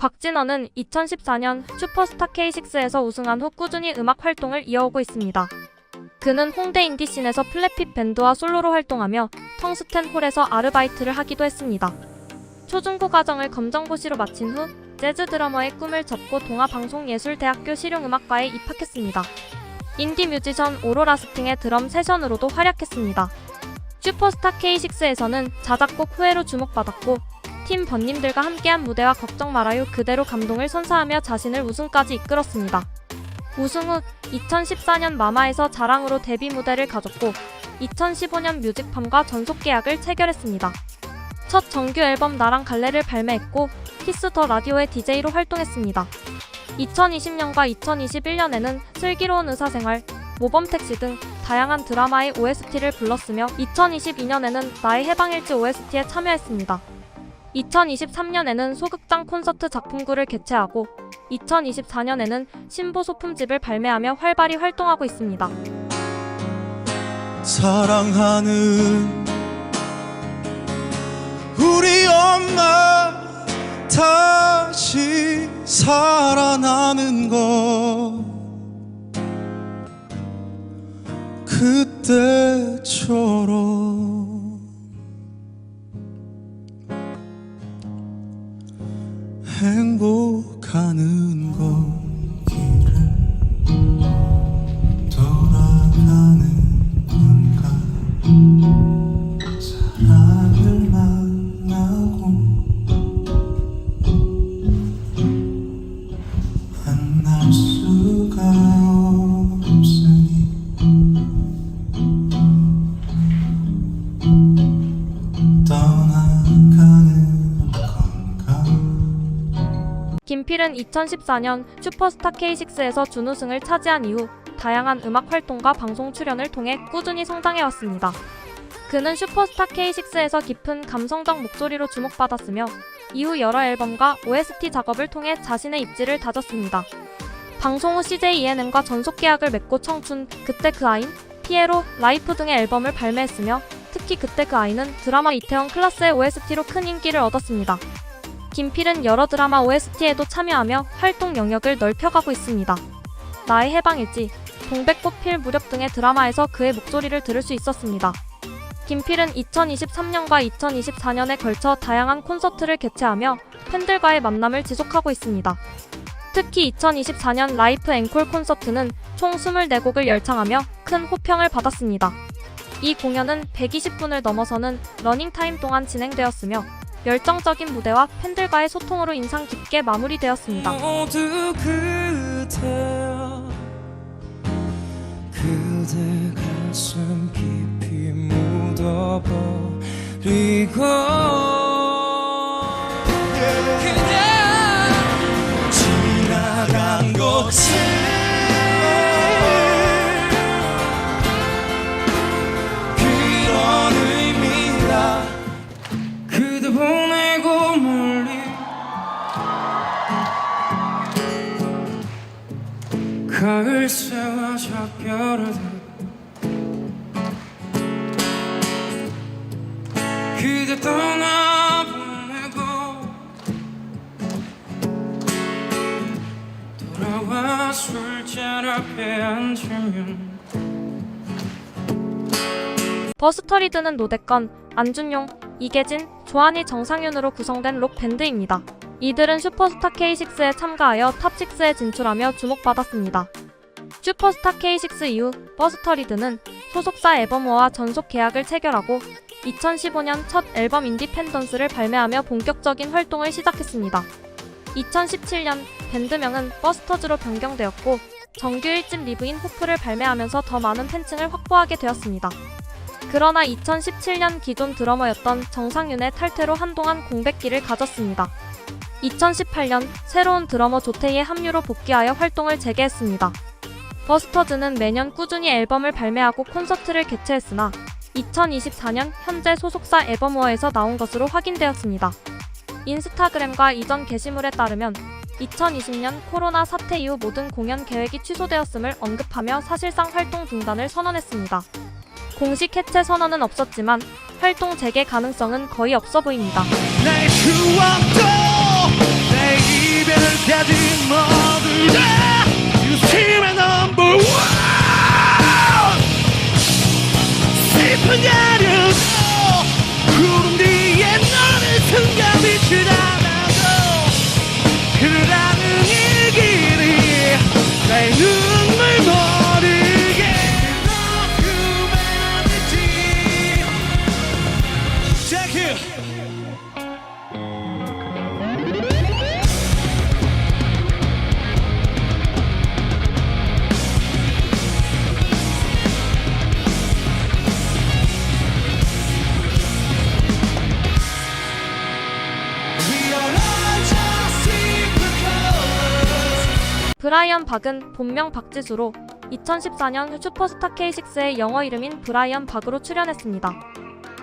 곽진원은 2014년 슈퍼스타 K6에서 우승한 후 꾸준히 음악 활동을 이어오고 있습니다. 그는 홍대 인디씬에서 플랫핏 밴드와 솔로로 활동하며 텅스텐 홀에서 아르바이트를 하기도 했습니다. 초중고 과정을 검정고시로 마친 후 재즈 드러머의 꿈을 접고 동아방송예술대학교 실용음악과에 입학했습니다. 인디 뮤지션 오로라 스팅의 드럼 세션으로도 활약했습니다. 슈퍼스타 K6에서는 자작곡 후회로 주목받았고 팀 번님들과 함께한 무대와 걱정 말아요 그대로 감동을 선사하며 자신을 우승까지 이끌었습니다. 우승 후 2014년 마마에서 자랑으로 데뷔 무대를 가졌고 2015년 뮤직팜과 전속 계약을 체결했습니다. 첫 정규 앨범 나랑 갈래를 발매했고 키스 더 라디오의 DJ로 활동했습니다. 2020년과 2021년에는 슬기로운 의사생활, 모범택시 등 다양한 드라마의 OST를 불렀으며 2022년에는 나의 해방일지 OST에 참여했습니다. 2023년에는 소극장 콘서트 작품구를 개최하고 2024년에는 신보 소품집을 발매하며 활발히 활동하고 있습니다. 사랑하는 우리 엄마 다시 살아나는 거 그때처럼 행복 김필은 2014년 슈퍼스타 K6에서 준우승을 차지한 이후 다양한 음악 활동과 방송 출연을 통해 꾸준히 성장해왔습니다. 그는 슈퍼스타 K6에서 깊은 감성적 목소리로 주목받았으며 이후 여러 앨범과 OST 작업을 통해 자신의 입지를 다졌습니다. 방송 후 CJ ENM과 전속 계약을 맺고 청춘, 그때 그 아인, 피에로, 라이프 등의 앨범을 발매했으며 특히 그때 그 아이는 드라마 이태원 클라스의 OST로 큰 인기를 얻었습니다. 김필은 여러 드라마 OST에도 참여하며 활동 영역을 넓혀가고 있습니다. 나의 해방일지, 동백꽃 필 무렵 등의 드라마에서 그의 목소리를 들을 수 있었습니다. 김필은 2023년과 2024년에 걸쳐 다양한 콘서트를 개최하며 팬들과의 만남을 지속하고 있습니다. 특히 2024년 라이프 앵콜 콘서트는 총 24곡을 열창하며 큰 호평을 받았습니다. 이 공연은 120분을 넘어서는 러닝타임 동안 진행되었으며 열정적인 무대와 팬들과의 소통으로 인상 깊게 마무리되었습니다. 지나간 곳을 가을 새와 작별을 그대 떠나보내고 돌아와 술잔 앞에 앉으면 버스터리드는 노대건, 안준용, 이계진, 조한이 정상윤으로 구성된 록 밴드입니다. 이들은 슈퍼스타 K6에 참가하여 탑6에 진출하며 주목받았습니다. 슈퍼스타 K6 이후 버스터리드는 소속사 에버모어와 전속 계약을 체결하고 2015년 첫 앨범 인디펜던스를 발매하며 본격적인 활동을 시작했습니다. 2017년 밴드명은 버스터즈로 변경되었고 정규 1집 리브인 호프를 발매하면서 더 많은 팬층을 확보하게 되었습니다. 그러나 2017년 기존 드러머였던 정상윤의 탈퇴로 한동안 공백기를 가졌습니다. 2018년 새로운 드러머 조태희의 합류로 복귀하여 활동을 재개했습니다. 버스터즈는 매년 꾸준히 앨범을 발매하고 콘서트를 개최했으나 2024년 현재 소속사 에버모어에서 나온 것으로 확인되었습니다. 인스타그램과 이전 게시물에 따르면 2020년 코로나 사태 이후 모든 공연 계획이 취소되었음을 언급하며 사실상 활동 중단을 선언했습니다. 공식 해체 선언은 없었지만 활동 재개 가능성은 거의 없어 보입니다. 그때까지 모두 다 유심한 넘버 원! 슬픈 야련 브라이언 박은 본명 박지수로 2014년 슈퍼스타 K6의 영어 이름인 브라이언 박으로 출연했습니다.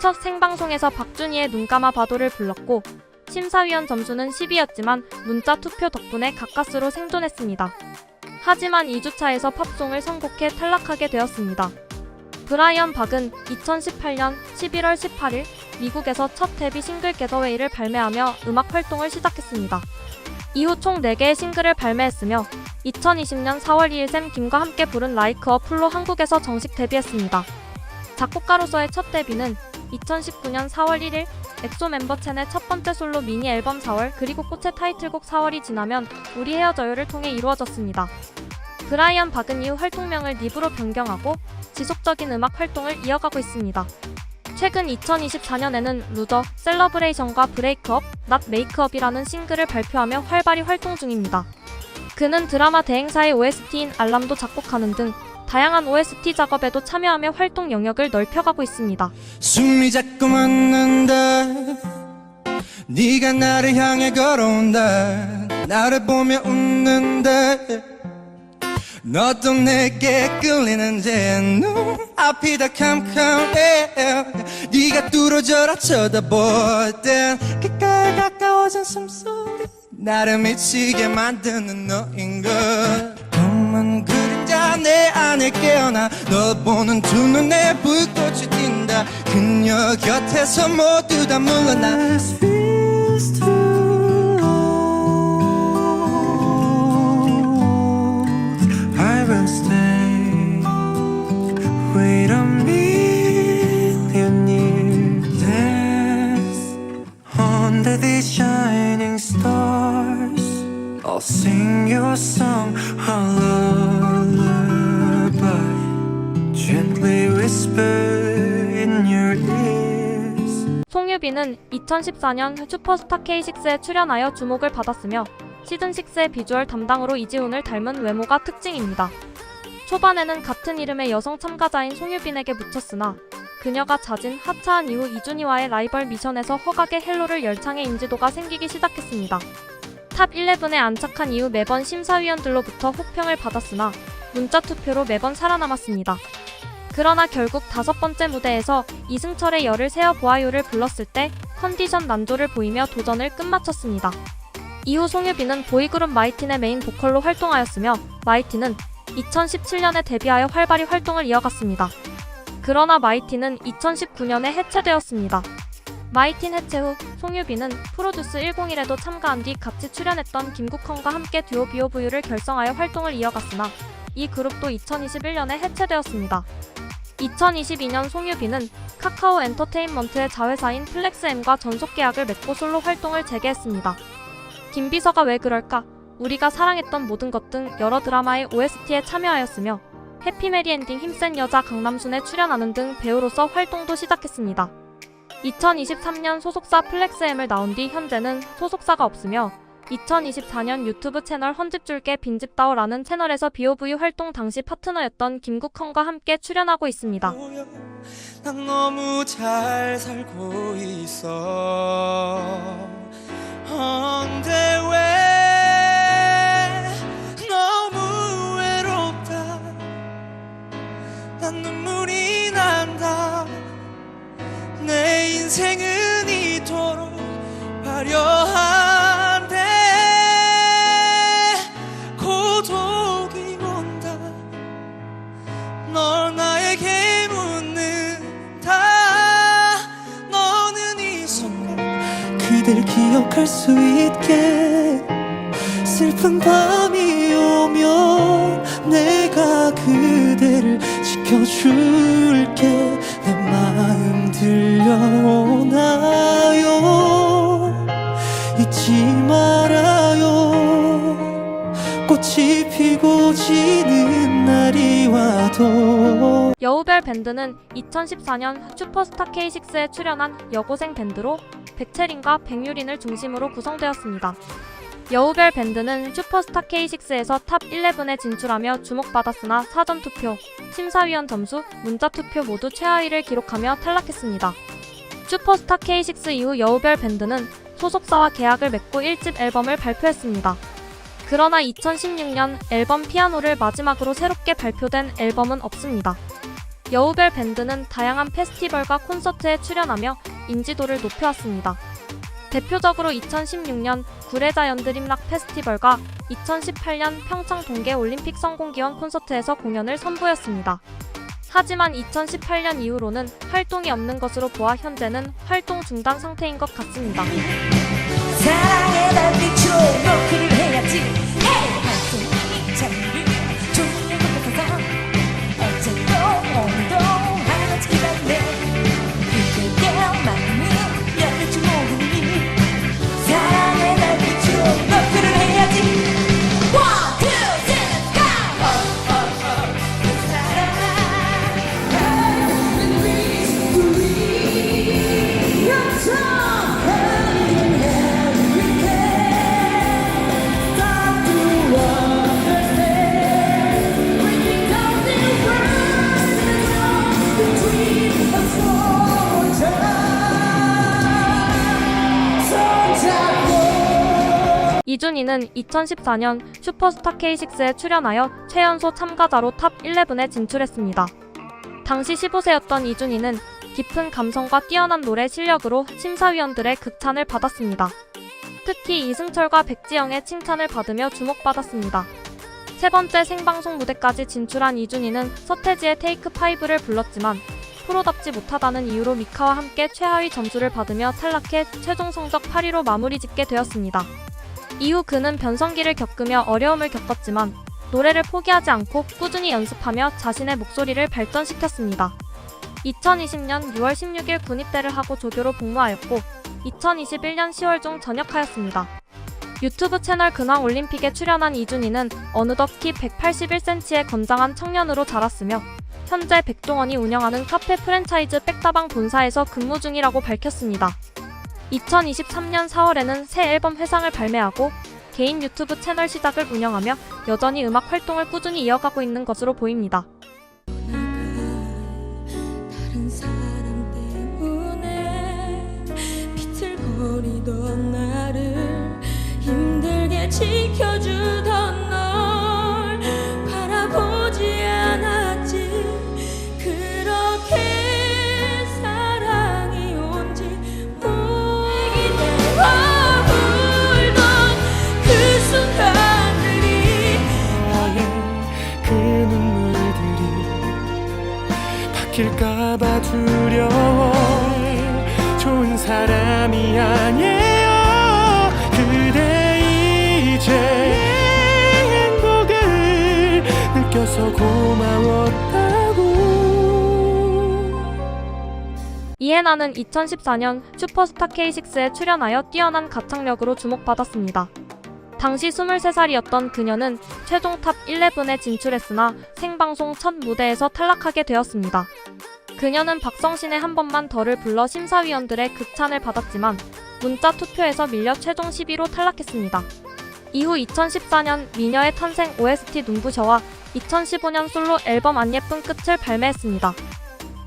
첫 생방송에서 박준희의 눈 감아 봐도를 불렀고 심사위원 점수는 10이었지만 문자 투표 덕분에 가까스로 생존했습니다. 하지만 2주차에서 팝송을 선곡해 탈락하게 되었습니다. 브라이언 박은 2018년 11월 18일 미국에서 첫 데뷔 싱글 게더웨이를 발매하며 음악 활동을 시작했습니다. 이후 총 4개의 싱글을 발매했으며 2020년 4월 2일 샘 김과 함께 부른 라이크 어 풀로 한국에서 정식 데뷔했습니다. 작곡가로서의 첫 데뷔는 2019년 4월 1일 엑소 멤버 첸의 첫 번째 솔로 미니 앨범 4월 그리고 꽃의 타이틀곡 4월이 지나면 우리 헤어져요를 통해 이루어졌습니다. 브라이언 박은 이후 활동명을 닙으로 변경하고 지속적인 음악 활동을 이어가고 있습니다. 최근 2024년에는 루저, 셀러브레이션과 브레이크업, 낫 메이크업이라는 싱글을 발표하며 활발히 활동 중입니다. 그는 드라마 대행사의 OST인 알람도 작곡하는 등 다양한 OST 작업에도 참여하며 활동 영역을 넓혀가고 있습니다. 숨이 자꾸 멎는다 네가 나를 향해 걸어온다 나를 보며 웃는다 너도 내게 끌리는데 눈 앞이 다 캄캄해. 네가 뚫어져라 쳐다볼 땐 가까이 가까워진 숨소리. 나를 미치게 만드는 너인걸. 험한 그림자 내 안에 깨어나 널 보는 두 눈에 불꽃이 튄다. 그녀 곁에서 모두 다 물러나 송유빈은 2014년 슈퍼스타 K6에 출연하여 주목을 받았으며 시즌6의 비주얼 담당으로 이지훈을 닮은 외모가 특징입니다. 초반에는 같은 이름의 여성 참가자인 송유빈에게 묻혔으나 그녀가 잦은 하차한 이후 이준희와의 라이벌 미션에서 허각의 헬로를 열창해 인지도가 생기기 시작했습니다. 탑 11에 안착한 이후 매번 심사위원들로부터 혹평을 받았으나 문자 투표로 매번 살아남았습니다. 그러나 결국 다섯 번째 무대에서 이승철의 열을 세어 보아요를 불렀을 때 컨디션 난조를 보이며 도전을 끝마쳤습니다. 이후 송유빈은 보이그룹 마이틴의 메인 보컬로 활동하였으며 마이틴은 2017년에 데뷔하여 활발히 활동을 이어갔습니다. 그러나 마이틴은 2019년에 해체되었습니다. 마이틴 해체 후 송유빈은 프로듀스 101에도 참가한 뒤 같이 출연했던 김국헌과 함께 듀오 비오브유를 결성하여 활동을 이어갔으나 이 그룹도 2021년에 해체되었습니다. 2022년 송유빈은 카카오 엔터테인먼트의 자회사인 플렉스엠과 전속 계약을 맺고 솔로 활동을 재개했습니다. 김 비서가 왜 그럴까? 우리가 사랑했던 모든 것 등 여러 드라마의 OST에 참여하였으며 해피메리 엔딩 힘센 여자 강남순에 출연하는 등 배우로서 활동도 시작했습니다. 2023년 소속사 플렉스엠을 나온 뒤 현재는 소속사가 없으며 2024년 유튜브 채널 헌집줄게 빈집다오라는 채널에서 비오브유 활동 당시 파트너였던 김국헌과 함께 출연하고 있습니다. 난 너무 잘 살고 있어 근데 왜 너무 외롭다. 난 눈물이 난다. 내 인생은 이토록 화려한 그댈 기억할 수 있게 슬픈 밤이 오면 내가 그대를 지켜줄게. 내 마음 들려오나요? 잊지 말아요. 꽃이 피고 지는 날이 와도 여우별 밴드는 2014년 슈퍼스타 K6에 출연한 여고생 밴드로 백채린과 백유린을 중심으로 구성되었습니다. 여우별 밴드는 슈퍼스타 K6에서 탑 11에 진출하며 주목받았으나 사전 투표, 심사위원 점수, 문자 투표 모두 최하위를 기록하며 탈락했습니다. 슈퍼스타 K6 이후 여우별 밴드는 소속사와 계약을 맺고 1집 앨범을 발표했습니다. 그러나 2016년 앨범 피아노를 마지막으로 새롭게 발표된 앨범은 없습니다. 여우별 밴드는 다양한 페스티벌과 콘서트에 출연하며 인지도를 높여왔습니다. 대표적으로 2016년 구레자 연 드림락 페스티벌과 2018년 평창 동계 올림픽 성공기원 콘서트에서 공연을 선보였습니다. 하지만 2018년 이후로는 활동이 없는 것으로 보아 현재는 활동 중단 상태인 것 같습니다. 사랑의 달빛으로 노크를 해야지 이준희는 2014년 슈퍼스타 K6에 출연하여 최연소 참가자로 탑 11에 진출했습니다. 당시 15세였던 이준희는 깊은 감성과 뛰어난 노래 실력으로 심사위원들의 극찬을 받았습니다. 특히 이승철과 백지영의 칭찬을 받으며 주목받았습니다. 세 번째 생방송 무대까지 진출한 이준희는 서태지의 테이크 5를 불렀지만 프로답지 못하다는 이유로 미카와 함께 최하위 점수를 받으며 탈락해 최종 성적 8위로 마무리 짓게 되었습니다. 이후 그는 변성기를 겪으며 어려움을 겪었지만 노래를 포기하지 않고 꾸준히 연습하며 자신의 목소리를 발전시켰습니다. 2020년 6월 16일 군입대를 하고 조교로 복무하였고 2021년 10월 중 전역하였습니다. 유튜브 채널 근황 올림픽에 출연한 이준희는 어느덧 키 181cm의 건장한 청년으로 자랐으며 현재 백종원이 운영하는 카페 프랜차이즈 백다방 본사에서 근무 중이라고 밝혔습니다. 2023년 4월에는 새 앨범 회상을 발매하고 개인 유튜브 채널 시작을 운영하며 여전히 음악 활동을 꾸준히 이어가고 있는 것으로 보입니다. 지켜주던 느껴서 고마웠다고 이해나는 2014년 슈퍼스타 K6에 출연하여 뛰어난 가창력으로 주목받았습니다. 당시 23살이었던 그녀는 최종 탑 11에 진출했으나 생방송 첫 무대에서 탈락하게 되었습니다. 그녀는 박성신의 한 번만 더를 불러 심사위원들의 극찬을 받았지만 문자 투표에서 밀려 최종 10위로 탈락했습니다. 이후 2014년 미녀의 탄생 OST 눈부셔와 2015년 솔로 앨범 안 예쁜 끝을 발매했습니다.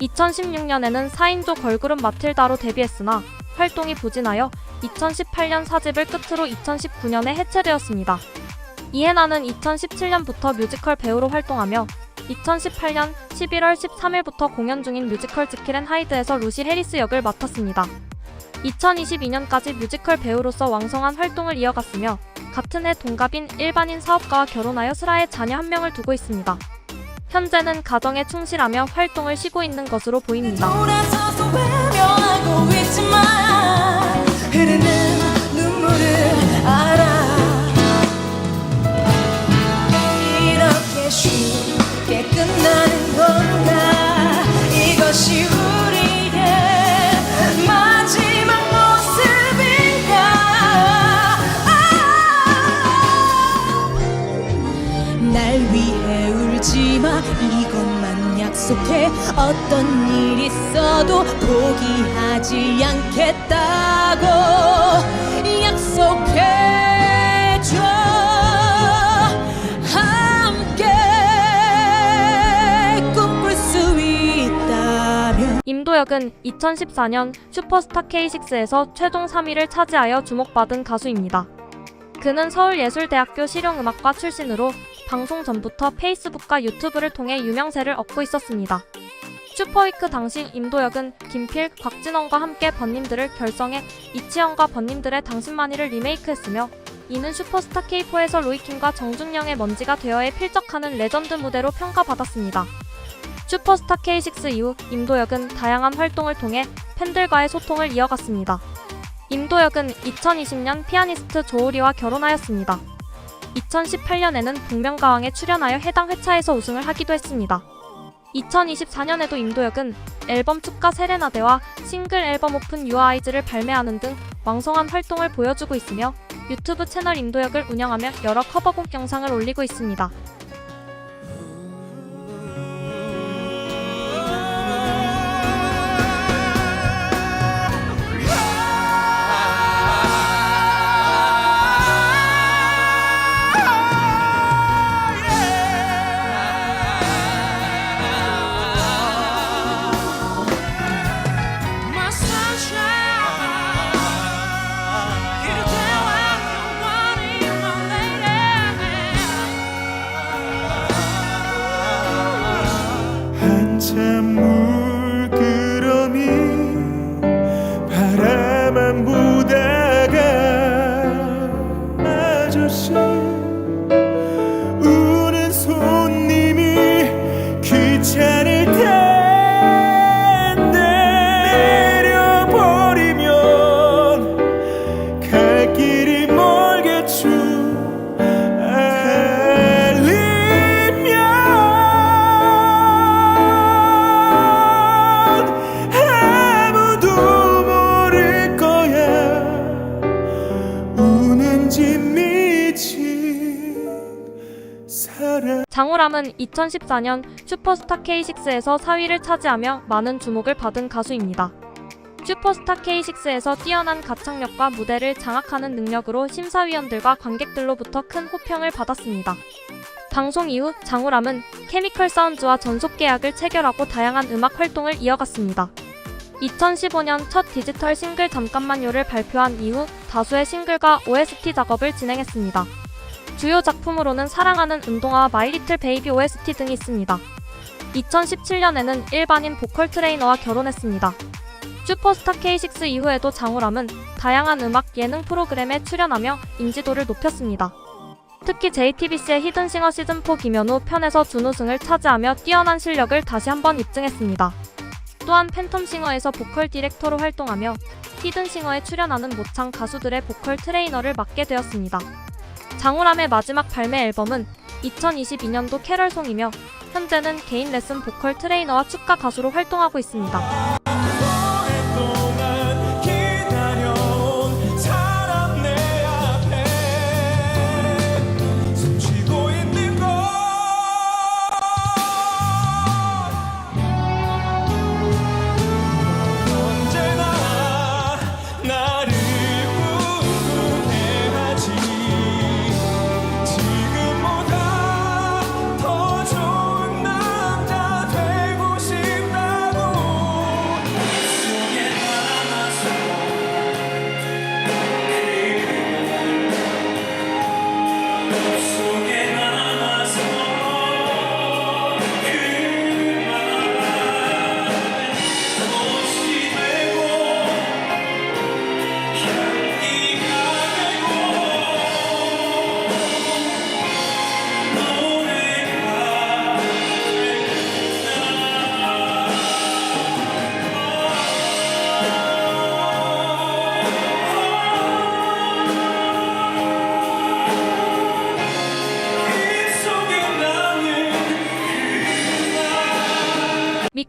2016년에는 4인조 걸그룹 마틸다로 데뷔했으나 활동이 부진하여 2018년 4집을 끝으로 2019년에 해체되었습니다. 이해나는 2017년부터 뮤지컬 배우로 활동하며 2018년 11월 13일부터 공연 중인 뮤지컬 지킬 앤 하이드에서 루시 해리스 역을 맡았습니다. 2022년까지 뮤지컬 배우로서 왕성한 활동을 이어갔으며 같은 해 동갑인 일반인 사업가와 결혼하여 슬하에 자녀 한 명을 두고 있습니다. 현재는 가정에 충실하며 활동을 쉬고 있는 것으로 보입니다. 돌아서 약속해 어떤 일 있어도 포기하지 않겠다고 있다면 임도혁은 2014년 슈퍼스타 K6에서 최종 3위를 차지하여 주목받은 가수입니다. 그는 서울예술대학교 실용음악과 출신으로 방송 전부터 페이스북과 유튜브를 통해 유명세를 얻고 있었습니다. 슈퍼위크 당시 임도혁은 김필, 곽진원과 함께 번님들을 결성해 이치현과 번님들의 당신만이를 리메이크했으며 이는 슈퍼스타 K4에서 로이킴과 정준영의 먼지가 되어에 필적하는 레전드 무대로 평가받았습니다. 슈퍼스타 K6 이후 임도혁은 다양한 활동을 통해 팬들과의 소통을 이어갔습니다. 임도혁은 2020년 피아니스트 조우리와 결혼하였습니다. 2018년에는 복면가왕에 출연하여 해당 회차에서 우승을 하기도 했습니다. 2024년에도 임도혁은 앨범 축가 세레나데와 싱글 앨범 오픈 유아 아이즈를 발매하는 등 왕성한 활동을 보여주고 있으며 유튜브 채널 임도혁을 운영하며 여러 커버곡 영상을 올리고 있습니다. 장우람은 2014년 슈퍼스타 K6에서 4위를 차지하며 많은 주목을 받은 가수입니다. 슈퍼스타 K6에서 뛰어난 가창력과 무대를 장악하는 능력으로 심사위원들과 관객들로부터 큰 호평을 받았습니다. 방송 이후 장우람은 케미컬 사운즈와 전속 계약을 체결하고 다양한 음악 활동을 이어갔습니다. 2015년 첫 디지털 싱글 잠깐만요를 발표한 이후 다수의 싱글과 OST 작업을 진행했습니다. 주요 작품으로는 사랑하는 운동화와 마이 리틀 베이비 OST 등이 있습니다. 2017년에는 일반인 보컬 트레이너와 결혼했습니다. 슈퍼스타 K6 이후에도 장우람은 다양한 음악 예능 프로그램에 출연하며 인지도를 높였습니다. 특히 JTBC의 히든싱어 시즌4 김현우 편에서 준우승을 차지하며 뛰어난 실력을 다시 한번 입증했습니다. 또한 팬텀싱어에서 보컬 디렉터로 활동하며 히든싱어에 출연하는 모창 가수들의 보컬 트레이너를 맡게 되었습니다. 장우람의 마지막 발매 앨범은 2022년도 캐럴송이며 현재는 개인 레슨 보컬 트레이너와 축가 가수로 활동하고 있습니다.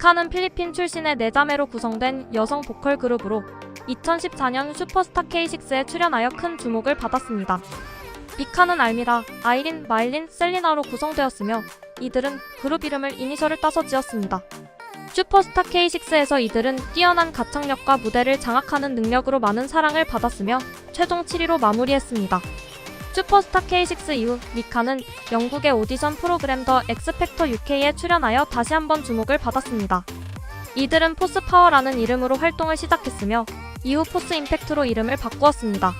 미카는 필리핀 출신의 네자매로 구성된 여성 보컬 그룹으로 2014년 슈퍼스타 K6에 출연하여 큰 주목을 받았습니다. 미카는 알미라, 아이린, 마일린, 셀리나로 구성되었으며 이들은 그룹 이름을 이니셜을 따서 지었습니다. 슈퍼스타 K6에서 이들은 뛰어난 가창력과 무대를 장악하는 능력으로 많은 사랑을 받았으며 최종 7위로 마무리했습니다. 슈퍼스타 K6 이후 미카는 영국의 오디션 프로그램 더 엑스팩터 UK에 출연하여 다시 한번 주목을 받았습니다. 이들은 포스 파워라는 이름으로 활동을 시작했으며 이후 포스 임팩트로 이름을 바꾸었습니다.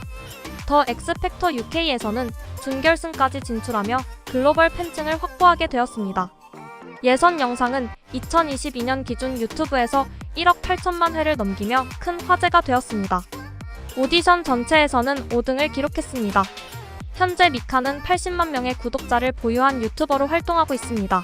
더 엑스팩터 UK에서는 준결승까지 진출하며 글로벌 팬층을 확보하게 되었습니다. 예선 영상은 2022년 기준 유튜브에서 1억 8천만 회를 넘기며 큰 화제가 되었습니다. 오디션 전체에서는 5등을 기록했습니다. 현재 미카는 80만 명의 구독자를 보유한 유튜버로 활동하고 있습니다.